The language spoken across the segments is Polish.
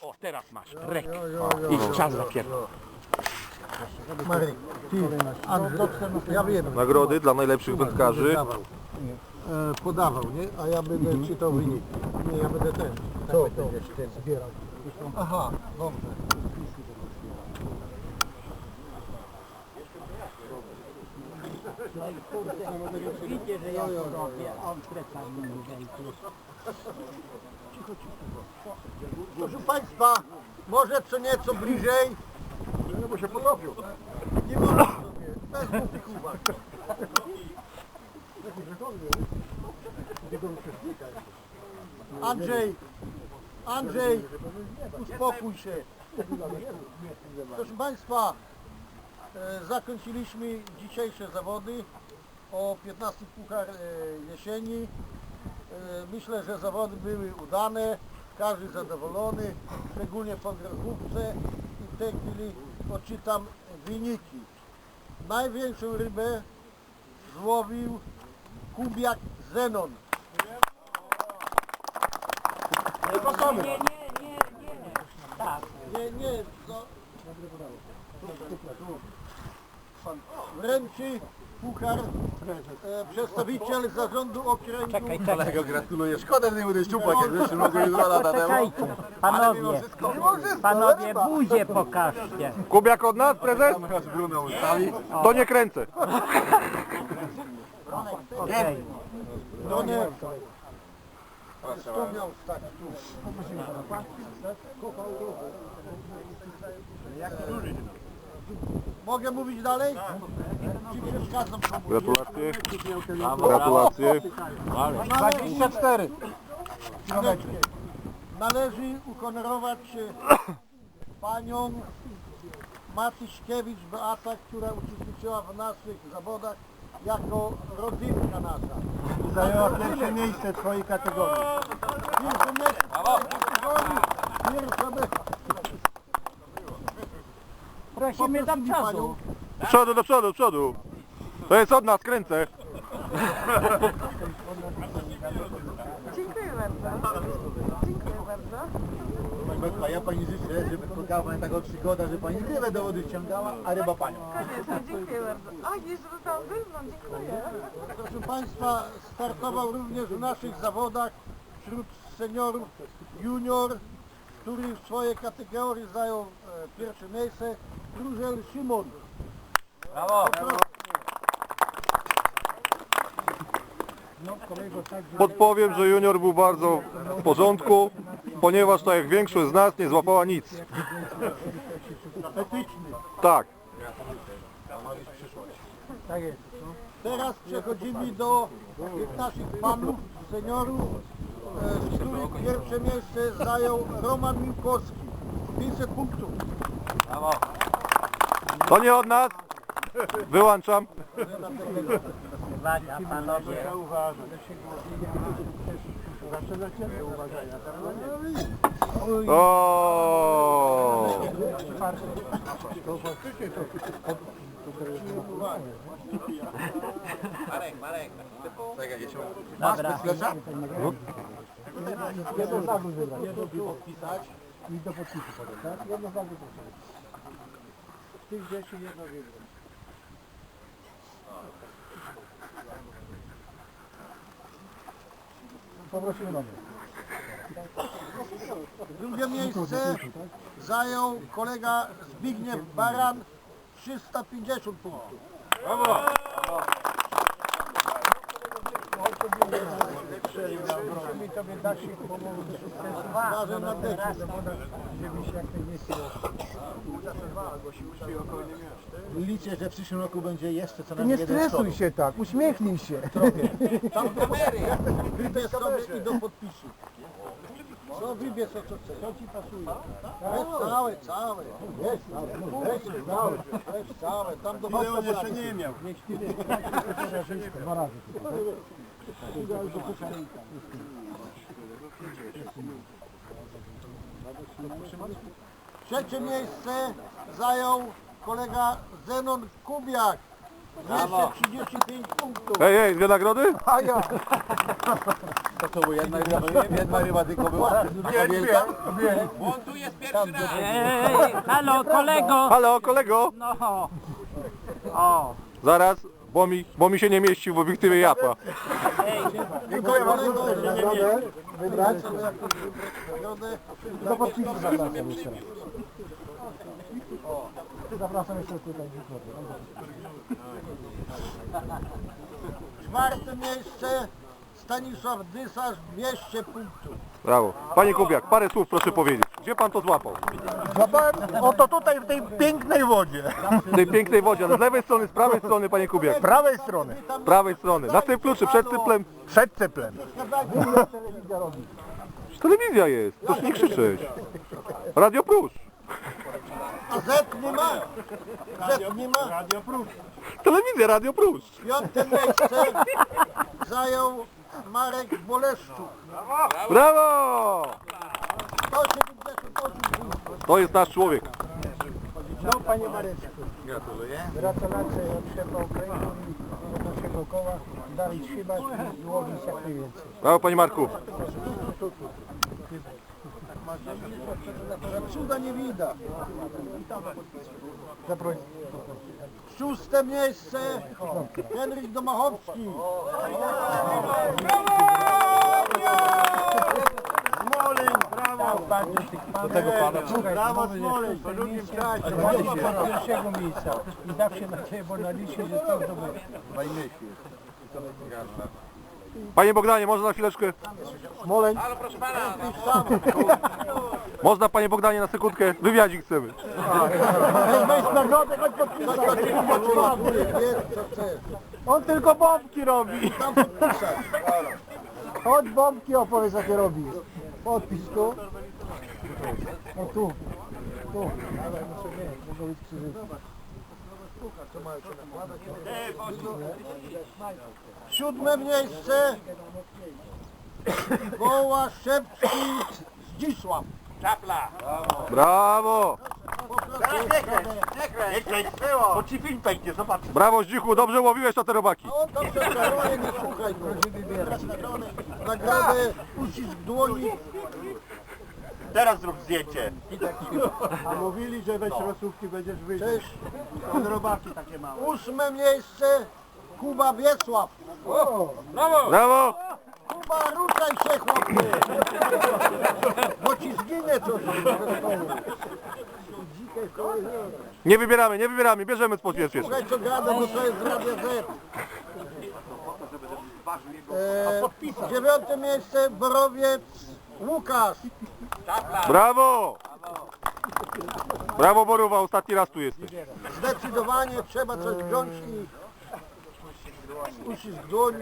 O, teraz masz. Rek. I czas zapierdol. Marek, ty, Andrzej, ja wiem, Nagrody dla najlepszych wędkarzy. podawał, e, podawał, nie? A ja będę czytał wynik. Nie, ja będę ten. Co będziesz ten zbierał? Aha, dobrze. Widzicie, że ja to robię. On kreca mnie Proszę Państwa, może co nieco bliżej. Nie, bo się potopił. Nie wolno sobie, bez głupich uwag. Andrzej, Andrzej, uspokój się. Proszę Państwa, zakończyliśmy dzisiejsze zawody o 15 puchar e, jesieni. E, Myślę, że zawody były udane, każdy zadowolony, szczególnie po grochówce i w tej chwili odczytam wyniki. Największą rybę złowił Kubiak Zenon. Nie, nie, nie, nie, nie. Tak. Nie, nie. Pan wręczy puchar e, przedstawiciel zarządu okręgu. Czekaj, czekaj. gratuluję. Szkoda, że nie będę szczupak, jak mogę dwa lata Czekajcie, panowie, panowie, buzię pokażcie. Kubiak od nas, prezes? To nie kręcę. Okej. No nie. Kto miał stać tu? Mogę mówić dalej? Komuś? Gratulacje. Gratulacje. 24 Należy uhonorować e, panią Matyśkiewicz Beata, która uczestniczyła w naszych zawodach jako rodzinka nasza. Zajęła pierwsze miejsce w swojej kategorii. Pierwsze miejsce w swojej kategorii. Pierwsza miejsce. Prosimy do przodu. Do przodu, do przodu, do przodu. To jest od nas, kręcę. Dziękuję bardzo. Dziękuję bardzo. A ja pani życzę, żeby spotkała pani taką przygodę, że pani rybę do wody ściągała, a ryba panią. Koniecznie, dziękuję bardzo. A, jeszcze zostałam wyrwą, dziękuję. Proszę Państwa, startował również w naszych zawodach wśród seniorów junior, który w swojej kategorii zajął e, pierwsze miejsce, Różel Szymon. Brawo! Podpowiem, że junior był bardzo w porządku, ponieważ tak jak większość z nas nie złapała nic. Etyczny. Tak. Tak jest. Teraz przechodzimy do naszych panów, seniorów, e, z których pierwsze miejsce zajął Roman Miłkowski. 500 punktów. To nie od nas. Wyłączam. Uwaga, panowie. O. Dobra. Jedno znaku wybrać. Jedno podpisać i do podpisu potem, tak? Jedno znaku podpisać. Tych rzeczy jedno wybrać. Poprosimy na Drugie miejsce zajął kolega Zbigniew Baran 350 punktów. Musimy tobie dać Uważaj na deki, żebyś jak Liczę, że w przyszłym roku będzie jeszcze co najmniej Nie stresuj się tak, uśmiechnij się. Tam kamery! Wybierz sobie i do podpisu. No wybierz co co chcesz, co ci pasuje. Weź całe, całe. Weź całe, weź całe, weź całe. Tam do Ile on jeszcze nie miał? Dwa razy. Trzecie miejsce zajął kolega Zenon Kubiak. 235 punktów. Ej, ej, dwie nagrody? A ja. Jedna ryba tylko była? Wielka? Ej, halo, kolego! Halo, kolego! No. O, Zaraz, bo mi, bo mi się nie mieści w obiektywie japa. Dziękuję bardzo. Nagrodę wybrać. Nagrodę. Do podpisu zapraszam jeszcze raz. Zapraszam jeszcze tutaj. Czwarte miejsce Stanisław Dysarz 200 punktów. Brawo. Panie Kubiak, parę słów proszę powiedzieć. Gdzie pan to złapał? Złapałem oto tutaj w tej pięknej wodzie. W tej pięknej wodzie. A Z lewej strony, z prawej strony, panie Kubiak. Z prawej strony. Z prawej strony. Na cyplu czy przed cyplem? Przed cyplem. Telewizja jest. Proszę nie krzyczeć. Radio Plus. A Z nie ma. Z nie ma. Telewizja Radio Plus. Piąte miejsce zajął Marek Boleszczuk. Brawo! 178 punktów. To jest nasz człowiek. No panie Mareczku. Gratuluję. Gratulacje od szefa okręgu i od naszego koła. Dalej trzymać i łowić jak najwięcej. Brawo panie Marku. Nie widać. Zaproś. Szóste miejsce Henryk Domachowski. Smolin, brawo. Do tego pana. Brawo Smolin, po drugim. Do pierwszego miejsca. I się na ciebie naliczy, że to zdobył. Panie Bogdanie, można na chwileczkę? Smoleń. Można panie Bogdanie na sekundkę? Wywiadzik chcemy. Weź nagrodę, chodź podpisać. On tylko bombki robi. Chodź bombki opowiedz jakie robi. Podpis tu. No tu. Tu. Ale muszę nie, mogą być krzyżyki. Siódme miejsce Woła Szepski Zdzisław. Brawo! Bo ci film pęknie, zobacz. Brawo Zdzichu, dobrze łowiłeś na te robaki. On tam się nie słuchaj. Nagrodę uścisk dłoni. Teraz zrób zdjęcie. A mówili, że we śrosówki będziesz wyjść. Cześć. Od robaki takie małe. Ósme miejsce Kuba Wiesław. Brawo! Kuba, ruszaj się chłopie. Bo ci zginie coś. Nie wybieramy, nie wybieramy, bierzemy spod pierwszy. Słuchaj co gada, bo to jest Radio Z. E, dziewiąte miejsce Borowiec Łukasz. Brawo! Brawo Boruwa, ostatni raz tu jesteś. Zdecydowanie trzeba coś wziąć i uścisk dłoni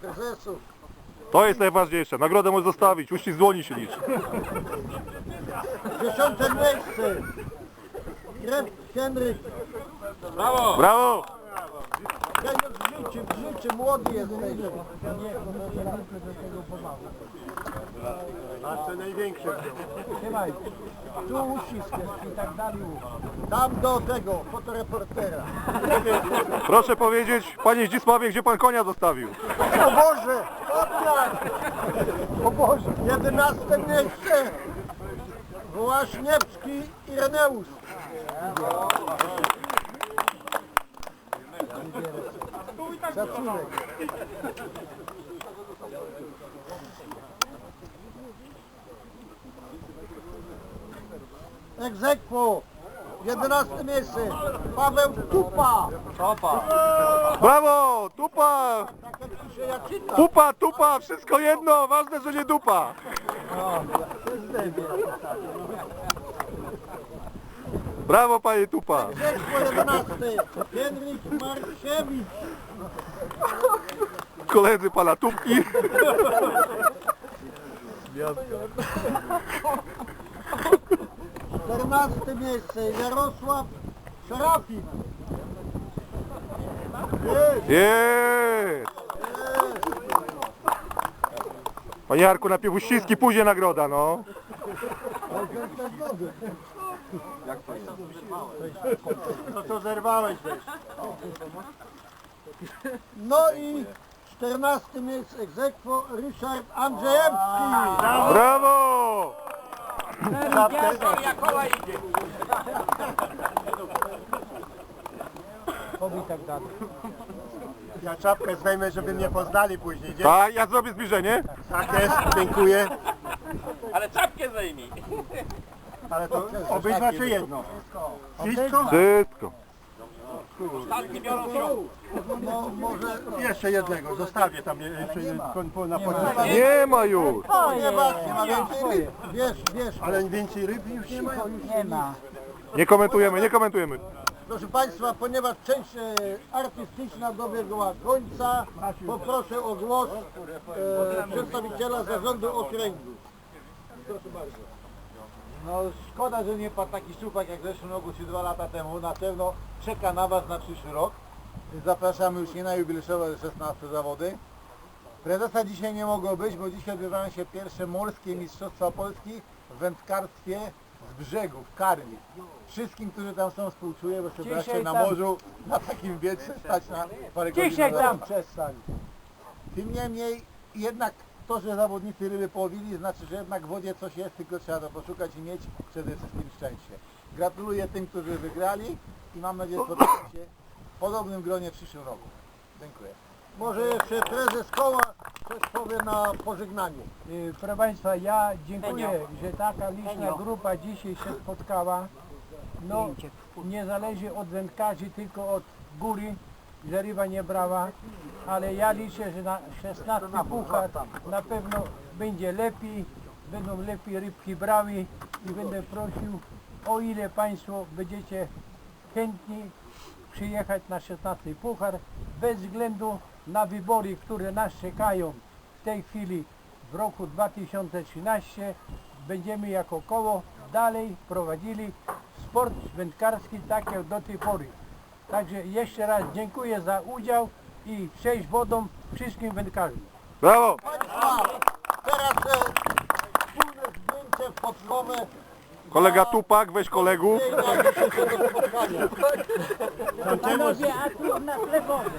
prezesów. To jest najważniejsze. Nagrodę możesz zostawić, uścisk dłoni się liczy. Dziesiąte miejsce Greb Henryk. Brawo! Ja już w życiu, w życiu młody jesteś. Trzymaj. Tu uścisk i tak dalej. Tam do tego fotoreportera. Proszę powiedzieć, panie Zdzisławie, gdzie pan konia zostawił? O Boże! O Boże. Jedenaste miejsce Właśniewski Ireneusz. Szacunek. Egzekwo. Jedenaste miejsce Paweł Tupa. Brawo! Tupa! Tak jak pisze Jacyta. Pupa, tupa, wszystko jedno, ważne, że nie dupa. Brawo panie tupa. Egzekwo jedenaste Henryk Markiewicz. Koledzy pana tupki. 14 miejsce Jarosław Serafin. Jest! Panie Jarku, najpierw uściski, później nagroda, no. No to zerwałeś też. No i 14 miejsce egzekwo Ryszard Andrzejewski. Brawo! Historia koła idzie. Oby tak dalej. Ja czapkę zdejmę, żeby mnie poznali później. Nie? Tak, ja zrobię zbliżenie. Tak jest, dziękuję. Ale czapkę zdejmij. Ale to obydwa czy jedno? Wszystko? Wszystko. Ostatni biorą. No może Jeszcze jednego, zostawię tam jeszcze po- po- na podwórku. Nie ma już. nie ma, nie ma więcej ryb. Wiesz, wiesz, Ale więcej ryb już nie ma. Nie ma. Nie komentujemy, nie komentujemy. Proszę Państwa, ponieważ część e, artystyczna dobiegła końca, poproszę o głos e, przedstawiciela zarządu okręgu. No szkoda, że nie padł taki szczupak jak w zeszłym roku czy dwa lata temu. Na pewno czeka na Was na przyszły rok. Zapraszamy już nie na jubileuszowe 16 zawody. Prezesa dzisiaj nie mogło być, bo dzisiaj odbywają się pierwsze morskie Mistrzostwa Polski w wędkarstwie z brzegu, w Karli. Wszystkim, którzy tam są współczuję, bo przepraszam Dzisiaj na tam- morzu, na takim wietrze stać na parę godzin. Dzisiaj na tam zawód. przestań. Tym niemniej jednak to, że zawodnicy ryby połowili, znaczy, że jednak w wodzie coś jest, tylko trzeba to poszukać i mieć przede wszystkim szczęście. Gratuluję tym, którzy wygrali i mam nadzieję, że spotkamy się w podobnym gronie w przyszłym roku. Dziękuję. Może jeszcze prezes koła coś powie na pożegnanie. Y, Proszę Państwa, ja dziękuję, że taka liczna grupa dzisiaj się spotkała. No, nie zależy od wędkarzy, tylko od góry, że ryba nie brała, ale ja liczę, że na 16 puchar na pewno będzie lepiej, będą lepiej rybki brały i będę prosił, o ile Państwo będziecie chętni przyjechać na 16 puchar, bez względu na wybory, które nas czekają w tej chwili w roku 2013 będziemy jako koło dalej prowadzili sport wędkarski tak jak do tej pory. Także jeszcze raz dziękuję za udział i cześć wodą wszystkim wędkarzom. Brawo! Teraz e, wspólne zdjęcie fotkowe Kolega Tupak, weź kolegów.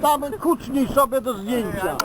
Damy kucnij sobie do zdjęcia.